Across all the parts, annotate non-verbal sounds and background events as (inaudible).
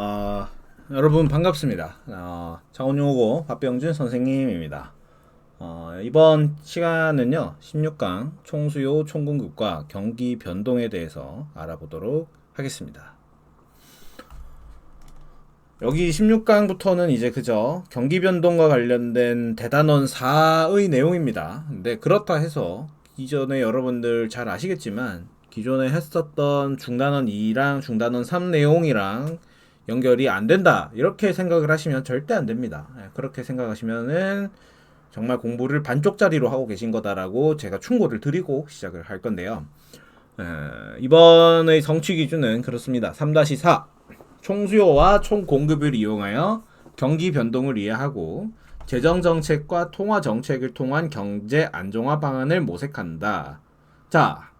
어, 여러분 반갑습니다. 어, 장원용고 박병준 선생님입니다. 어, 이번 시간은요 16강 총수요 총공급과 경기 변동에 대해서 알아보도록 하겠습니다. 여기 16강부터는 이제 그저 경기 변동과 관련된 대단원 4의 내용입니다. 근데 그렇다 해서 이전에 여러분들 잘 아시겠지만 기존에 했었던 중단원 2랑 중단원 3 내용이랑 연결이 안 된다. 이렇게 생각을 하시면 절대 안 됩니다. 예, 그렇게 생각하시면은 정말 공부를 반쪽짜리로 하고 계신 거다라고 제가 충고를 드리고 시작을 할 건데요. 에, 이번의 성취 기준은 그렇습니다. 3-4 총수요와 총공급을 이용하여 경기 변동을 이해하고 재정 정책과 통화 정책을 통한 경제 안정화 방안을 모색한다. 자,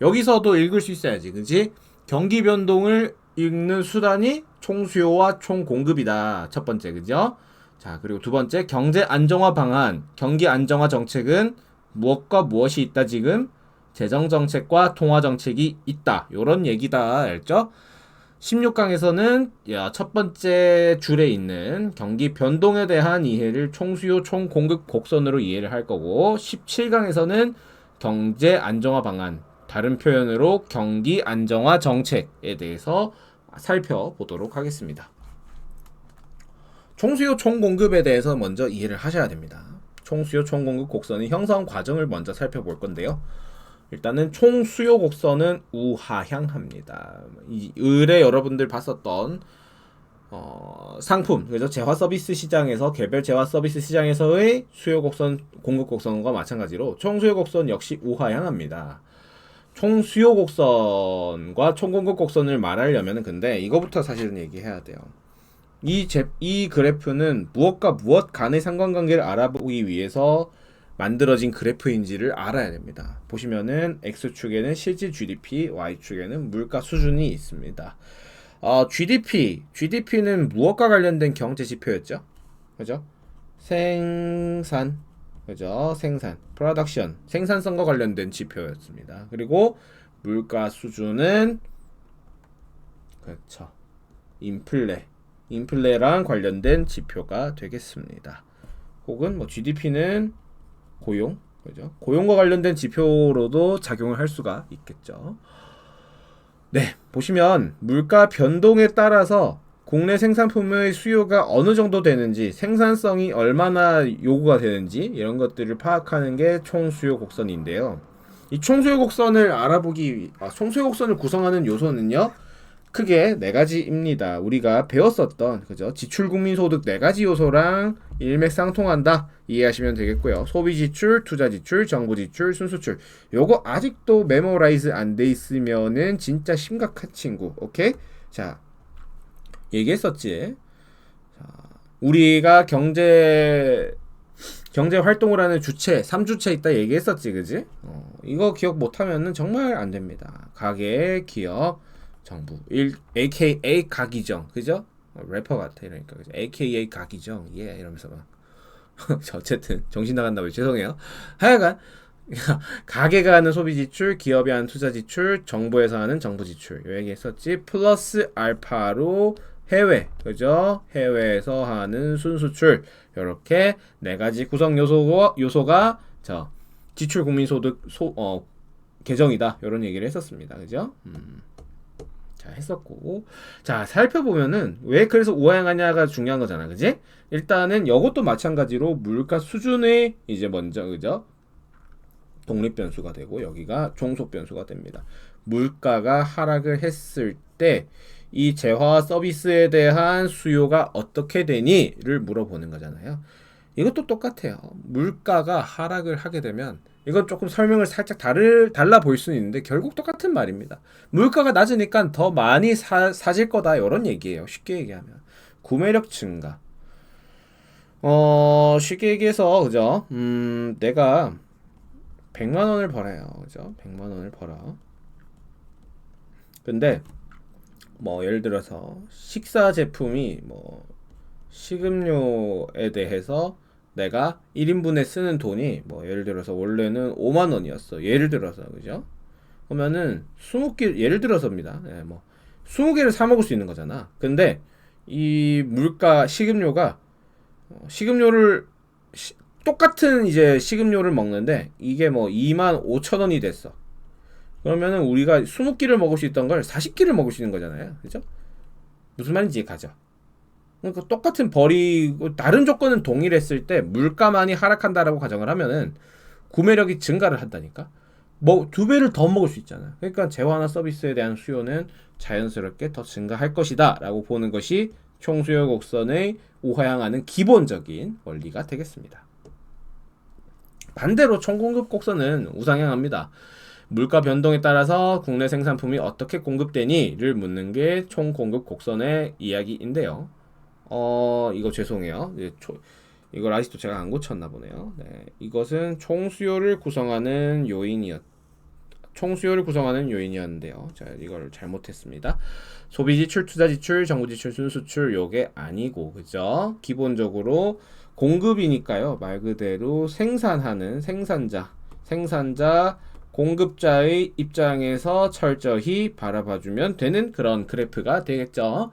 여기서도 읽을 수 있어야지, 그지? 경기 변동을 읽는 수단이 총수요와 총공급이다. 첫 번째, 그죠? 자, 그리고 두 번째, 경제 안정화 방안, 경기 안정화 정책은 무엇과 무엇이 있다, 지금? 재정 정책과 통화 정책이 있다. 요런 얘기다. 알죠? 16강에서는 첫 번째 줄에 있는 경기 변동에 대한 이해를 총수요 총공급 곡선으로 이해를 할 거고 17강에서는 경제 안정화 방안 다른 표현으로 경기 안정화 정책에 대해서 살펴보도록 하겠습니다. 총수요 총공급에 대해서 먼저 이해를 하셔야 됩니다. 총수요 총공급 곡선의 형성 과정을 먼저 살펴볼 건데요. 일단은 총 수요 곡선은 우하향합니다. 이 을에 여러분들 봤었던 어, 상품, 그죠? 재화 서비스 시장에서 개별 재화 서비스 시장에서의 수요 곡선, 공급 곡선과 마찬가지로 총 수요 곡선 역시 우하향합니다. 총 수요 곡선과 총 공급 곡선을 말하려면 근데 이거부터 사실은 얘기해야 돼요. 이, 제, 이 그래프는 무엇과 무엇 간의 상관관계를 알아보기 위해서 만들어진 그래프인지를 알아야 됩니다. 보시면은 X축에는 실질 GDP, Y축에는 물가 수준이 있습니다. 어, GDP, GDP는 무엇과 관련된 경제 지표였죠? 그죠? 생산, 그죠? 생산, 프로덕션, 생산성과 관련된 지표였습니다. 그리고 물가 수준은 그렇죠. 인플레, 인플레랑 관련된 지표가 되겠습니다. 혹은 뭐 GDP는 고용, 그죠? 고용과 관련된 지표로도 작용을 할 수가 있겠죠. 네, 보시면 물가 변동에 따라서 국내 생산품의 수요가 어느 정도 되는지, 생산성이 얼마나 요구가 되는지 이런 것들을 파악하는 게 총수요 곡선인데요. 이 총수요 곡선을 알아보기, 아, 총수요 곡선을 구성하는 요소는요. 크게 네 가지입니다. 우리가 배웠었던 그죠? 지출 국민 소득 네 가지 요소랑 일맥상통한다 이해하시면 되겠고요. 소비 지출, 투자 지출, 정부 지출, 순수출. 요거 아직도 메모라이즈 안 돼 있으면은 진짜 심각한 친구. 오케이? 자. 얘기했었지. 자, 우리가 경제 경제 활동을 하는 주체, 3주체 있다 얘기했었지, 그지? 어, 이거 기억 못하면은 정말 안 됩니다. 가게, 기업, 정부. 일, AKA 가기정. 그죠? 어, 래퍼 같아. 그러니까. 그죠? AKA 가기정. 예, 이러면서 막. (laughs) 어쨌든, 정신 봐요. 죄송해요. 하여간, (laughs) 가게가 하는 소비 지출, 기업이 하는 투자 지출, 정부에서 하는 정부 지출. 요 얘기 했었지. 플러스 알파로 해외. 그죠? 해외에서 하는 순수출. 요렇게 네 가지 구성 요소가, 요소가, 저, 지출 국민소득 소, 어, 계정이다. 요런 얘기를 했었습니다. 그죠? 음. 자 했었고 자 살펴보면은 왜 그래서 우하향하냐가 중요한 거잖아 그지 일단은 이것도 마찬가지로 물가 수준의 이제 먼저 그죠 독립 변수가 되고 여기가 종속 변수가 됩니다 물가가 하락을 했을 때 이 재화 서비스에 대한 수요가 어떻게 되니를 물어보는 거잖아요 이것도 똑같아요 물가가 하락을 하게 되면 이건 조금 설명을 살짝 다를, 달라 보일 수는 있는데 결국 똑같은 말입니다. 물가가 낮으니까 더 많이 사, 사질 거다 이런 얘기예요. 쉽게 얘기하면 구매력 증가. 어 쉽게 얘기해서 그죠? 음 내가 100만 원을 벌어요. 그죠? 100만 원을 벌어. 근데 뭐 예를 들어서 식사 제품이 뭐 식음료에 대해서 내가 1인분에 쓰는 돈이 뭐 예를 들어서 원래는 5만 원이었어. 예를 들어서 그죠? 그러면은 20개 예를 들어서입니다. 예, 뭐 20개를 사 먹을 수 있는 거잖아. 근데 이 물가 식음료가 어, 식음료를 시- 똑같은 이제 식음료를 먹는데 이게 뭐 2만 5천 원이 됐어. 그러면은 우리가 20끼를 먹을 수 있던 걸 40끼를 먹을 수 있는 거잖아요. 그죠? 무슨 말인지 가죠. 그러니까 똑같은 버리고 다른 조건은 동일했을 때 물가만이 하락한다라고 가정을 하면은 구매력이 증가를 한다니까. 뭐 두 배를 더 먹을 수 있잖아. 그러니까 재화나 서비스에 대한 수요는 자연스럽게 더 증가할 것이다라고 보는 것이 총수요 곡선의 우하향하는 기본적인 원리가 되겠습니다. 반대로 총공급 곡선은 우상향합니다. 물가 변동에 따라서 국내 생산품이 어떻게 공급되니를 묻는 게 총 공급 곡선의 이야기인데요. 어, 이거 죄송해요. 초, 이걸 아직도 제가 안 고쳤나 보네요. 네, 이것은 총 수요를 구성하는 요인이었. 총 수요를 구성하는 요인이었는데요. 자, 이걸 잘못했습니다. 소비 지출, 투자 지출, 정부 지출, 순수출 요게 아니고 그죠? 기본적으로 공급이니까요. 말 그대로 생산하는 생산자, 생산자, 공급자의 입장에서 철저히 바라봐주면 되는 그런 그래프가 되겠죠.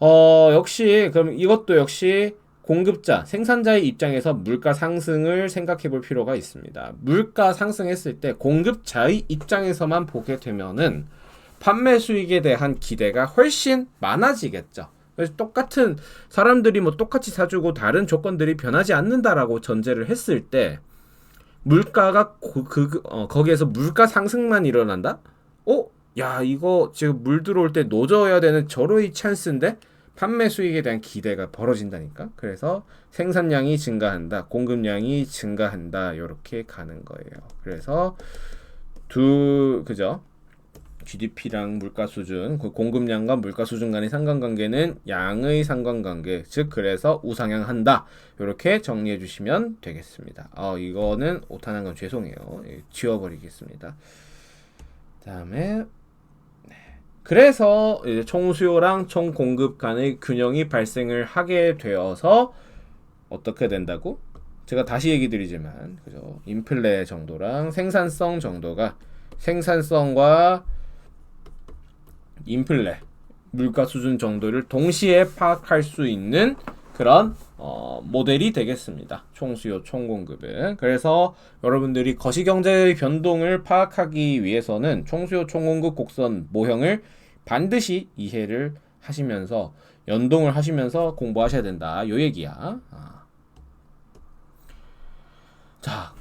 어, 역시 그럼 이것도 역시 공급자, 생산자의 입장에서 물가 상승을 생각해 볼 필요가 있습니다. 물가 상승했을 때 공급자의 입장에서만 보게 되면은 판매 수익에 대한 기대가 훨씬 많아지겠죠. 그래서 똑같은 사람들이 뭐 똑같이 사주고 다른 조건들이 변하지 않는다라고 전제를 했을 때 물가가 고, 그, 어, 거기에서 물가 상승만 일어난다? 어? 야, 이거 지금 물 들어올 때 노져야 되는 절호의 찬스인데? 판매 수익에 대한 기대가 벌어진다니까. 그래서 생산량이 증가한다, 공급량이 증가한다, 이렇게 가는 거예요. 그래서 두 그죠? GDP랑 물가 수준, 그 공급량과 물가 수준 간의 상관관계는 양의 상관관계, 즉 그래서 우상향한다. 이렇게 정리해 주시면 되겠습니다. 어, 이거는 오타난 건 죄송해요. 예, 지워버리겠습니다. 다음에 그래서 이제 총수요랑 총공급 간의 균형이 발생을 하게 되어서 어떻게 된다고? 제가 다시 얘기 드리지만 그죠? 인플레 정도랑 생산성 정도가 생산성과 인플레 물가 수준 정도를 동시에 파악할 수 있는 그런 어, 모델이 되겠습니다. 총수요, 총공급은. 그래서 여러분들이 거시경제의 변동을 파악하기 위해서는 총수요, 총공급 곡선 모형을 반드시 이해를 하시면서 연동을 하시면서 공부하셔야 된다. 요 얘기야. 아. 자,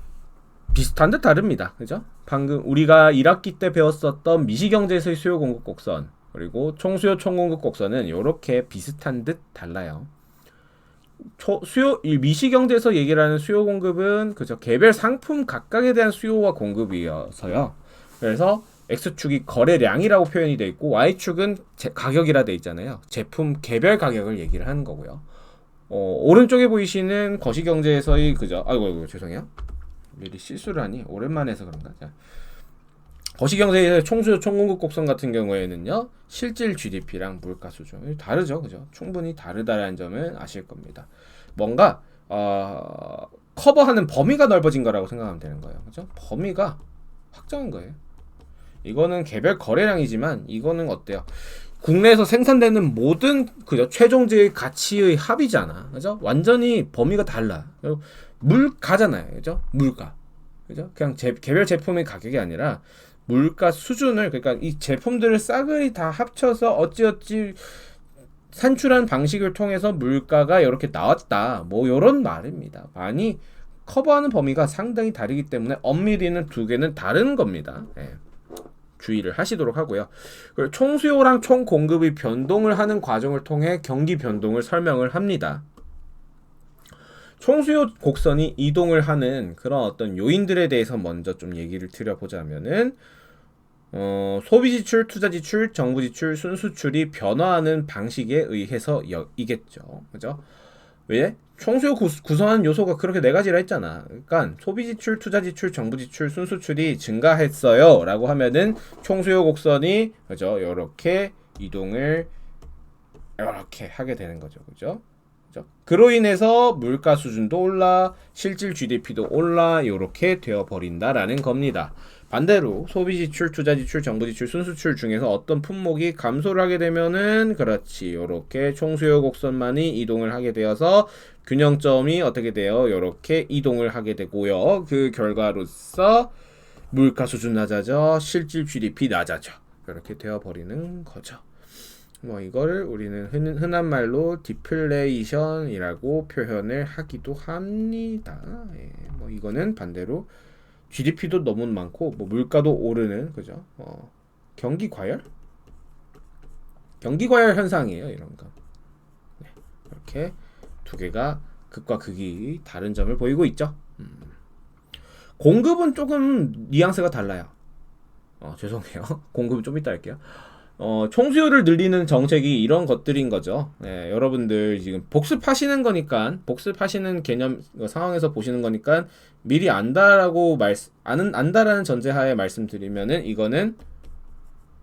비슷한 듯 다릅니다. 그죠? 방금 우리가 1학기 때 배웠었던 미시경제에서의 수요 공급 곡선 그리고 총수요 총공급 곡선은 이렇게 비슷한 듯 달라요. 초, 수요 이 미시경제에서 얘기를 하는 수요 공급은 그저 개별 상품 각각에 대한 수요와 공급이어서요. 그래서 X축이 거래량이라고 표현이 돼 있고 Y축은 제, 가격이라 돼 있잖아요. 제품 개별 가격을 얘기를 하는 거고요. 어, 오른쪽에 보이시는 거시경제에서의 그저 아이고 아이고 죄송해요. 미리 실수를 하니 오랜만에 해서 그런가. 자. 거시경제에서 총수요 총공급 곡선 같은 경우에는요 실질 GDP랑 물가 수준 다르죠, 그죠? 충분히 다르다라는 점을 아실 겁니다. 뭔가 어, 커버하는 범위가 넓어진 거라고 생각하면 되는 거예요, 그죠? 범위가 확장한 거예요. 이거는 개별 거래량이지만 이거는 어때요? 국내에서 생산되는 모든 그죠 최종적의 가치의 합이잖아, 그죠? 완전히 범위가 달라. 물가잖아요, 그죠? 물가, 그죠? 그냥 제, 개별 제품의 가격이 아니라 물가 수준을 그러니까 이 제품들을 싸그리 다 합쳐서 어찌어찌 산출한 방식을 통해서 물가가 이렇게 나왔다. 뭐 이런 말입니다. 많이 커버하는 범위가 상당히 다르기 때문에 엄밀히는 두 개는 다른 겁니다. 예. 주의를 하시도록 하고요. 총수요랑 총공급의 변동을 하는 과정을 통해 경기 변동을 설명을 합니다. 총수요 곡선이 이동을 하는 그런 어떤 요인들에 대해서 먼저 좀 얘기를 드려보자면은 어, 소비 지출, 투자 지출, 정부 지출, 순수출이 변화하는 방식에 의해서 여, 이겠죠. 그죠? 왜? 총수요 구, 구성하는 요소가 그렇게 네 가지라 했잖아. 그러니까 소비 지출, 투자 지출, 정부 지출, 순수출이 증가했어요라고 하면은 총수요 곡선이 그죠? 요렇게 이동을 이렇게 하게 되는 거죠. 그죠? 그죠? 그로 인해서 물가 수준도 올라, 실질 GDP도 올라, 요렇게 되어 버린다라는 겁니다. 반대로 소비 지출, 투자 지출, 정부 지출, 순 수출 중에서 어떤 품목이 감소를 하게 되면은 그렇지. 요렇게 총수요 곡선만이 이동을 하게 되어서 균형점이 어떻게 돼요? 요렇게 이동을 하게 되고요. 그 결과로서 물가 수준 낮아져 실질 GDP 낮아져. 이렇게 되어 버리는 거죠. 뭐 이거를 우리는 흔, 흔한 말로 디플레이션이라고 표현을 하기도 합니다. 예, 뭐 이거는 반대로 GDP도 너무 많고 뭐 물가도 오르는 그죠? 어, 경기 과열? 경기 과열 현상이에요 이런 거. 네, 이렇게 두 개가 극과 극이 다른 점을 보이고 있죠. 음. 공급은 조금 뉘앙스가 달라요. 어, 죄송해요. (laughs) 공급은 좀 이따 할게요. 어, 총수요를 늘리는 정책이 이런 것들인 거죠. 네, 여러분들 지금 복습하시는 거니까, 복습하시는 개념 어, 상황에서 보시는 거니까 미리 안다라고 말, 아는 안다라는 전제하에 말씀드리면은 이거는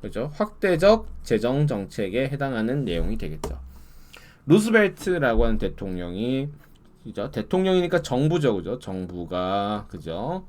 그죠? 확대적 재정 정책에 해당하는 내용이 되겠죠. 루스벨트라고 하는 대통령이 그죠? 대통령이니까 정부죠, 그죠? 정부가 그죠?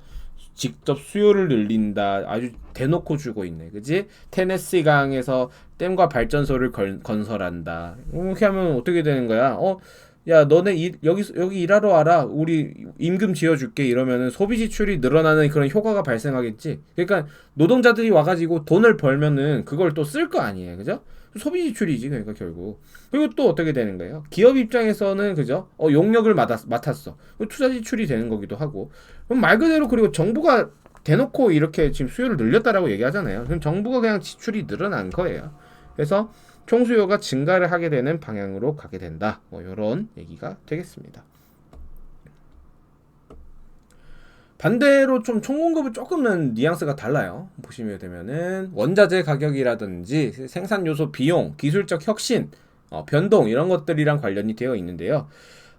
직접 수요를 늘린다. 아주 대놓고 주고 있네. 그지? 테네시 강에서 댐과 발전소를 건, 건설한다. 이렇게 하면 어떻게 되는 거야? 어, 야, 너네 일, 여기, 여기 일하러 와라. 우리 임금 지어줄게. 이러면은 소비 지출이 늘어나는 그런 효과가 발생하겠지. 그러니까 노동자들이 와가지고 돈을 벌면은 그걸 또 쓸 거 아니에요. 그죠? 소비 지출이지. 그러니까 결국. 그리고 또 어떻게 되는 거예요? 기업 입장에서는 그죠? 어, 용역을 맡았, 맡았어. 투자 지출이 되는 거기도 하고. 그럼 말 그대로 그리고 정부가 대놓고 이렇게 지금 수요를 늘렸다라고 얘기하잖아요. 그럼 정부가 그냥 지출이 늘어난 거예요. 그래서 총수요가 증가를 하게 되는 방향으로 가게 된다. 뭐 이런 얘기가 되겠습니다. 반대로 좀 총공급은 조금은 뉘앙스가 달라요. 보시면 되면은 원자재 가격이라든지 생산 요소 비용, 기술적 혁신, 어, 변동 이런 것들이랑 관련이 되어 있는데요.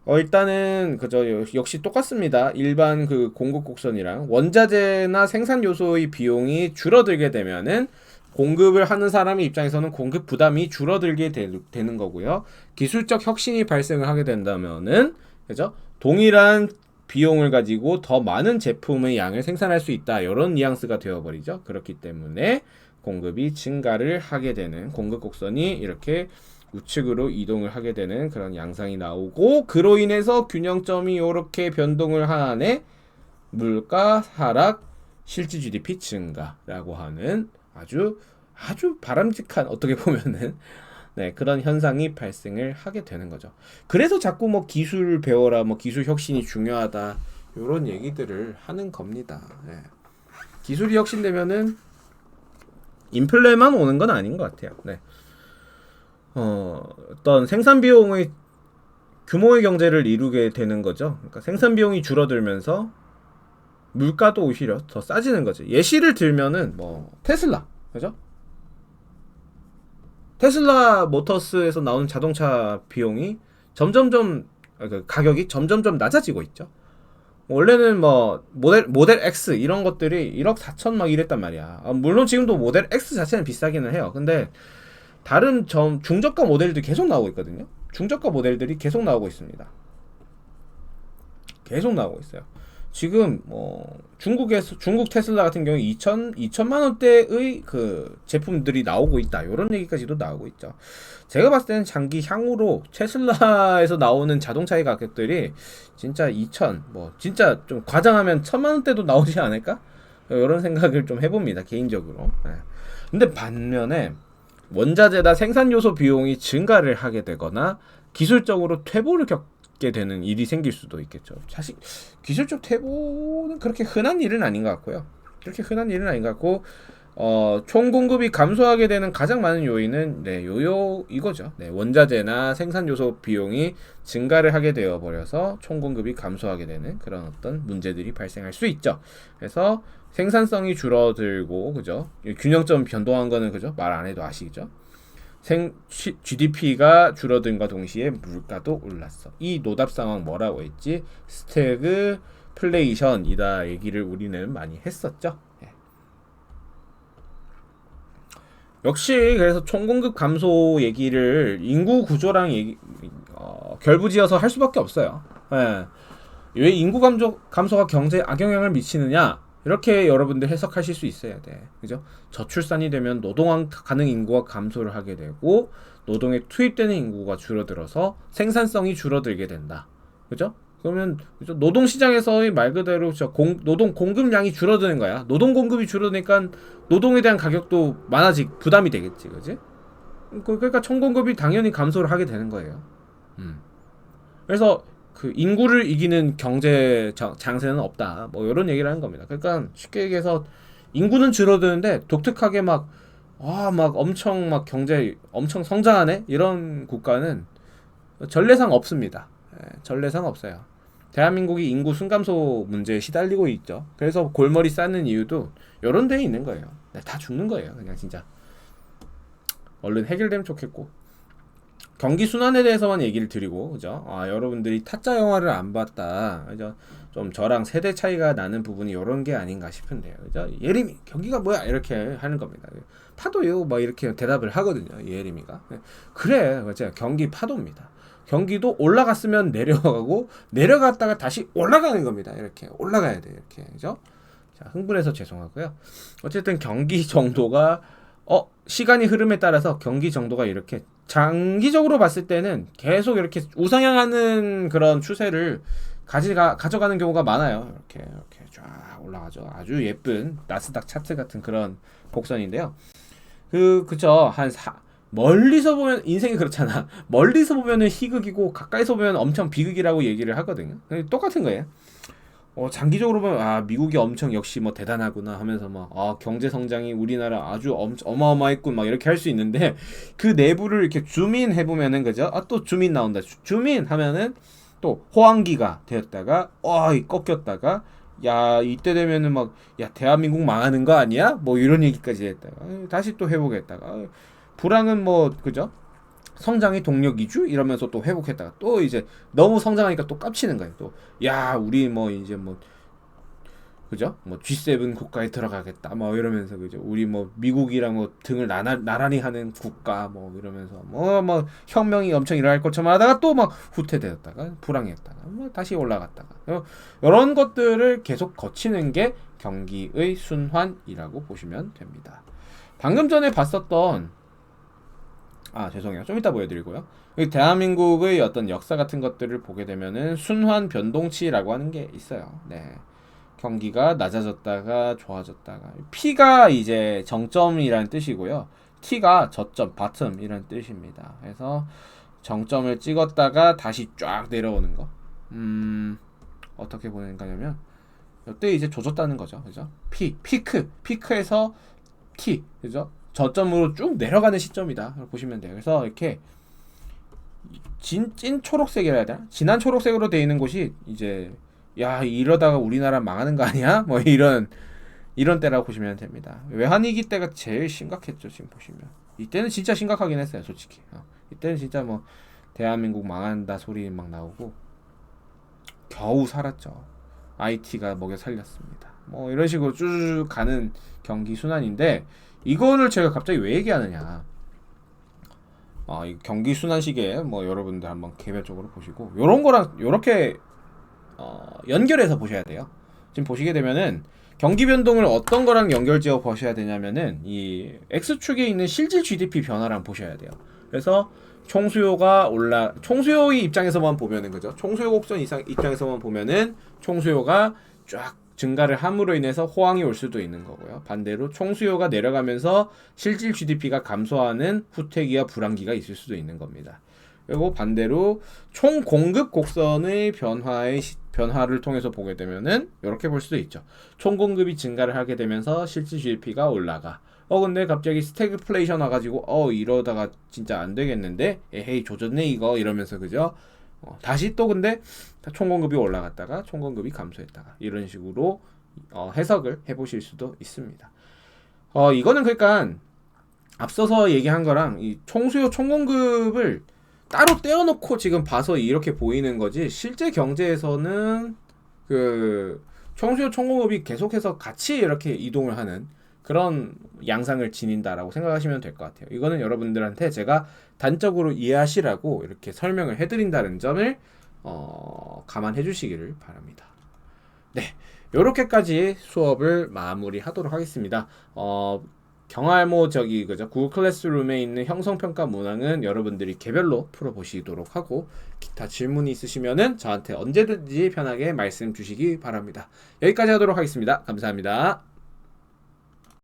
어, 일단은 그저 역시 똑같습니다. 일반 그 공급 곡선이랑 원자재나 생산 요소의 비용이 줄어들게 되면은 공급을 하는 사람의 입장에서는 공급 부담이 줄어들게 되, 는 거고요. 기술적 혁신이 발생을 하게 된다면은 그죠? 동일한 비용을 가지고 더 많은 제품의 양을 생산할 수 있다. 이런 뉘앙스가 되어버리죠. 그렇기 때문에 공급이 증가를 하게 되는 공급 곡선이 이렇게 우측으로 이동을 하게 되는 그런 양상이 나오고 그로 인해서 균형점이 이렇게 변동을 하네 물가 하락 실질 GDP 증가라고 하는 아주 아주 바람직한 어떻게 보면은 네, 그런 현상이 발생을 하게 되는 거죠. 그래서 자꾸 뭐 기술 배워라, 뭐 기술 혁신이 중요하다, 이런 얘기들을 하는 겁니다. 네. 기술이 혁신되면은 인플레만 오는 건 아닌 것 같아요. 네. 어, 어떤 생산 비용의 규모의 경제를 이루게 되는 거죠. 그러니까 생산 비용이 줄어들면서 물가도 오히려 더 싸지는 거죠. 예시를 들면은 뭐 테슬라, 그죠? 테슬라 모터스에서 나오는 자동차 비용이 점점점 아, 그 가격이 점점점 낮아지고 있죠. 원래는 뭐 모델 모델 X 이런 것들이 1억 4천 막 이랬단 말이야. 아, 물론 지금도 모델 X 자체는 비싸기는 해요. 근데 다른 점 중저가 모델들이 계속 나오고 있거든요. 중저가 모델들이 계속 나오고 있습니다. 계속 나오고 있어요. 지금 뭐 중국에서 중국 테슬라 같은 경우 2천 2천만 원대의 그 제품들이 나오고 있다. 이런 얘기까지도 나오고 있죠. 제가 봤을 때는 장기 향후로 테슬라에서 나오는 자동차의 가격들이 진짜 2천 뭐 진짜 좀 과장하면 천만 원대도 나오지 않을까? 이런 생각을 좀 해봅니다 개인적으로. 네. 근데 반면에 원자재나 생산 요소 비용이 증가를 하게 되거나 기술적으로 퇴보를 겪 게 되는 일이 생길 수도 있겠죠. 사실 기술적 퇴보는 그렇게 흔한 일은 아닌 것 같고요. 그렇게 흔한 일은 아닌 것 같고 어, 총 공급이 감소하게 되는 가장 많은 요인은 네, 요요 이거죠. 네, 원자재나 생산 요소 비용이 증가를 하게 되어 버려서 총 공급이 감소하게 되는 그런 어떤 문제들이 발생할 수 있죠. 그래서 생산성이 줄어들고 그죠? 균형점 변동한 거는 그죠? 말 안 해도 아시죠? 생 GDP가 줄어든과 동시에 물가도 올랐어. 이 노답 상황 뭐라고 했지? 스태그 플레이션이다 얘기를 우리는 많이 했었죠. 예. 역시 그래서 총공급 감소 얘기를 인구 구조랑 얘기, 어, 결부지어서 할 수밖에 없어요. 예. 왜 인구 감소, 감소가 경제에 악영향을 미치느냐? 이렇게 여러분들 해석하실 수 있어야 돼. 그죠? 저출산이 되면 노동 가능 인구가 감소를 하게 되고 노동에 투입되는 인구가 줄어들어서 생산성이 줄어들게 된다. 그죠? 그러면? 노동 시장에서의 말 그대로 저 공, 노동 공급량이 줄어드는 거야. 노동 공급이 줄어드니까 노동에 대한 가격도 많아지 부담이 되겠지, 그지? 그- 그러니까 총공급이 당연히 감소를 하게 되는 거예요. 음. 그래서 그 인구를 이기는 경제 장- 장세는 없다. 뭐 이런 얘기를 하는 겁니다. 그러니까 쉽게 얘기해서 인구는 줄어드는데 독특하게 막 아, 막 엄청 막 경제 엄청 성장하네 이런 국가는 전례상 없습니다. 예, 전례상 없어요. 대한민국이 인구 순감소 문제에 시달리고 있죠. 그래서 골머리 쌓는 이유도 이런 데에 있는 거예요. 네, 다 죽는 거예요. 그냥 진짜 얼른 해결되면 좋겠고 경기 순환에 대해서만 얘기를 드리고 그죠? 아 여러분들이 타짜 영화를 안 봤다 그죠? 좀 저랑 세대 차이가 나는 부분이 이런 게 아닌가 싶은데요 그죠? 예림이 경기가 뭐야 이렇게 하는 겁니다 파도요 막 이렇게 대답을 하거든요 예림이가 네. 그래 맞아요 경기 파도입니다 경기도 올라갔으면 내려가고 내려갔다가 다시 올라가는 겁니다 이렇게 올라가야 돼요 이렇게 그죠? 자 흥분해서 죄송하고요 어쨌든 경기 정도가 어 시간이 흐름에 따라서 경기 정도가 이렇게 장기적으로 봤을 때는 계속 이렇게 우상향하는 그런 추세를 가지가 가져가는 경우가 많아요. 이렇게 이렇게 쫙 올라가죠. 아주 예쁜 나스닥 차트 같은 그런 곡선인데요. 그 그죠 한 사, 멀리서 보면 인생이 그렇잖아. (laughs) 멀리서 보면은 희극이고 가까이서 보면 엄청 비극이라고 얘기를 하거든요. 똑같은 거예요. 어, 장기적으로 보면 아 미국이 엄청 역시 뭐 대단하구나 하면서 막 아 경제 성장이 우리나라 아주 엄, 어마어마했군 막 이렇게 할 수 있는데 (laughs) 그 내부를 이렇게 줌인 해보면은 그죠? 아또 줌인 나온다. 줌인 하면은 또 호황기가 되었다가 어 꺾였다가 야 이때 되면은 막 야 대한민국 망하는 거 아니야? 뭐 이런 얘기까지 했다가 아, 다시 또 회복했다가 아, 불황은 뭐 그죠? 성장의 동력 이주 이러면서 또 회복했다가 또 이제 너무 성장하니까 또 깝치는 거예요. 또 야 우리 뭐 이제 뭐 그죠? 뭐 G7 국가에 들어가겠다. 뭐 이러면서 그죠? 우리 뭐 미국이랑 뭐 등을 나나, 나란히 하는 국가 뭐 이러면서 뭐뭐 뭐 혁명이 엄청 일어날 것처럼 하다가 또 막 후퇴되었다가 불황했다가 뭐 다시 올라갔다가 이런 것들을 계속 거치는 게 경기의 순환이라고 보시면 됩니다. 방금 전에 봤었던 아 죄송해요. 좀 이따 보여드리고요. 대한민국의 어떤 역사 같은 것들을 보게 되면은 순환 변동치라고 하는 게 있어요. 네. 경기가 낮아졌다가 좋아졌다가. P가 이제 정점이라는 뜻이고요. T가 저점 바텀이라는 뜻입니다. 그래서 정점을 찍었다가 다시 쫙 내려오는 거 음 어떻게 보는 거냐면 이때 이제 조졌다는 거죠. 그죠? P 피크. 피크에서 T 그죠 저점으로 쭉 내려가는 시점이다. 보시면 돼요. 그래서 이렇게 진, 찐 초록색이라 해야 되나? 진한 초록색으로 되어 있는 곳이 이제 야 이러다가 우리나라 망하는 거 아니야? (laughs) 뭐 이런 이런 때라고 보시면 됩니다. 외환위기 때가 제일 심각했죠. 지금 보시면 이때는 진짜 심각하긴 했어요. 솔직히 어. 이때는 진짜 뭐 대한민국 망한다 소리 막 나오고 겨우 살았죠. IT가 먹여 살렸습니다. 뭐 이런 식으로 쭉 가는 경기 순환인데 이거를 제가 갑자기 왜 얘기하느냐. 아, 이 경기 순환 시기에 뭐 여러분들 한번 개별적으로 보시고 요런 거랑 요렇게 어, 연결해서 보셔야 돼요. 지금 보시게 되면은 경기 변동을 어떤 거랑 연결지어 보셔야 되냐면은 이 X축에 있는 실질 GDP 변화랑 보셔야 돼요. 그래서 총수요가 올라 총수요의 입장에서만 보면은 그죠? 총수요 곡선 이상 입장에서만 보면은 총수요가 쫙 증가를 함으로 인해서 호황이 올 수도 있는 거고요. 반대로 총수요가 내려가면서 실질 GDP가 감소하는 후퇴기와 불황기가 있을 수도 있는 겁니다. 그리고 반대로 총 공급 곡선의 변화의 변화를 통해서 보게 되면은 이렇게 볼 수도 있죠. 총 공급이 증가를 하게 되면서 실질 GDP가 올라가. 어 근데 갑자기 스태그플레이션 와가지고 어 이러다가 진짜 안 되겠는데 에헤이 조졌네 이거 이러면서 그죠? 어, 다시 또 근데 총 공급이 올라갔다가 총 공급이 감소했다가 이런 식으로 어, 해석을 해보실 수도 있습니다. 어 이거는 그러니까 앞서서 얘기한 거랑 이 총수요 총 공급을 따로 떼어놓고 지금 봐서 이렇게 보이는 거지 실제 경제에서는 그 총수요 총공급이 계속해서 같이 이렇게 이동을 하는 그런 양상을 지닌다라고 생각하시면 될 것 같아요. 이거는 여러분들한테 제가 단적으로 이해하시라고 이렇게 설명을 해드린다는 점을 어, 감안해 주시기를 바랍니다. 네. 요렇게까지 수업을 마무리하도록 하겠습니다. 어, 경알모 저기 그죠 구글 클래스룸에 있는 형성평가 문항은 여러분들이 개별로 풀어보시도록 하고 기타 질문이 있으시면은 저한테 언제든지 편하게 말씀 주시기 바랍니다. 여기까지 하도록 하겠습니다. 감사합니다.